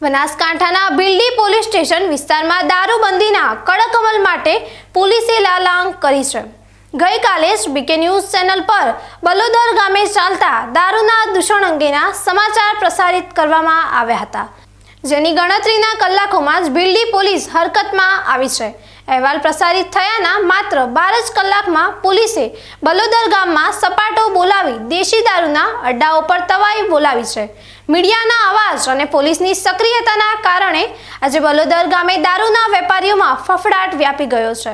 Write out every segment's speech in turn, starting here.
બનાસકાંઠાના બિલ્ડી police station વિસ્તારમાં દારૂબંધીના કડક અમલ માટે પોલીસે લાલાંગ કરી છે. ગઈકાલે બીકે ન્યૂઝ ચેનલ પર બલોદર ગામે ચાલતા દારૂના દૂષણ અંગેના સમાચાર પ્રસારિત કરવામાં આવ્યા હતા. જેની ગણતરીના કલાકોમાં જ બિલ્ડી પોલીસ હરકતમાં આવી છે. અહેવાલ પ્રસારિત થયાના માત્ર બાર જ કલાકમાં પોલીસે બલોદર ગામમાં સપાટો બોલાવી દેશી દારૂના અડ્ડાઓ પર તવાઈ બોલાવી છે. મીડિયાના અવાજ અને પોલીસની સક્રિયતાના કારણે આજે બલોદર ગામે દારૂના વેપારીઓમાં ફફડાટ વ્યાપી ગયો છે.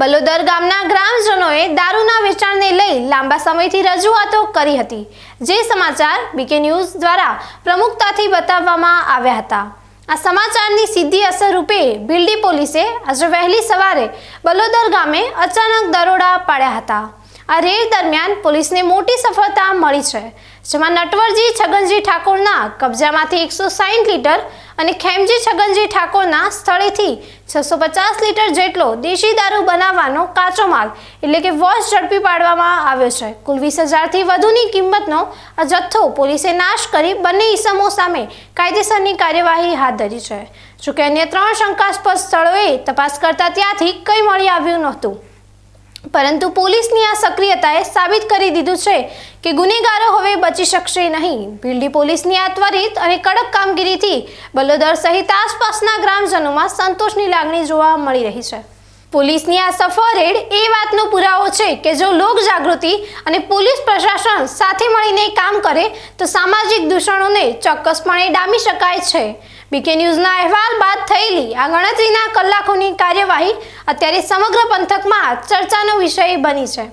બલોદર ગામના ગ્રામજનોએ દારૂના વેચાણને લઈ લાંબા સમયથી રજૂઆતો કરી હતી. જે સમાચાર બીકે ન્યૂઝ દ્વારા પ્રમુખતાથી બતાવવામાં આવ્યા હતા. આ સમાચારની સીધી અસર રૂપે બિલ્ડી પોલીસે આજે વહેલી સવારે બલોદર ગામે અચાનક દરોડા પાડ્યા હતા. આ રેડ દરમિયાન પોલીસને મોટી સફળતા મળી છે. જેમાં નટવરજી છગનજી ઠાકોરના કબજામાંથી એકસો સાઠ લીટર અને ખેમજી છગનજી ઠાકોરના સ્થળેથી છસો પચાસ લીટર જેટલો દેશી દારૂ બનાવવાનો કાચો માલ, એટલે કે વોશ ઝડપી પાડવામાં આવ્યો છે. કુલ વીસ હજારથી વધુની કિંમતનો આ જથ્થો પોલીસે નાશ કરી બંને ઇસમો સામે કાયદેસરની કાર્યવાહી હાથ ધરી છે. જોકે અન્ય ત્રણ શંકાસ્પદ સ્થળોએ તપાસ કરતા ત્યાંથી કંઈ મળી આવ્યું નહોતું. પરંતુ પોલીસની આ સક્રિયતાએ સાબિત કરી દીધું છે કે ગુનેગારો હવે બચી શકશે નહીં. ભીલડી પોલીસની આ ત્વરિત અને કડક કામગીરીથી બલોદર સહિત આસપાસના ગ્રામજનોમાં સંતોષની લાગણી જોવા મળી રહી છે. પોલીસની આ સફળ રેડ એ વાતનો પુરાવો છે કે જો લોક જાગૃતિ અને પોલીસ પ્રશાસન સાથે મળીને કામ કરે તો સામાજિક દૂષણોને ચોક્કસપણે ડામી શકાય છે. બીકે ન્યૂઝના અહેવાલ બાદ થયેલી આ ગણતરીના કલાકોની કાર્યવાહી અત્યારે સમગ્ર પંથકમાં ચર્ચાનો વિષય બની છે.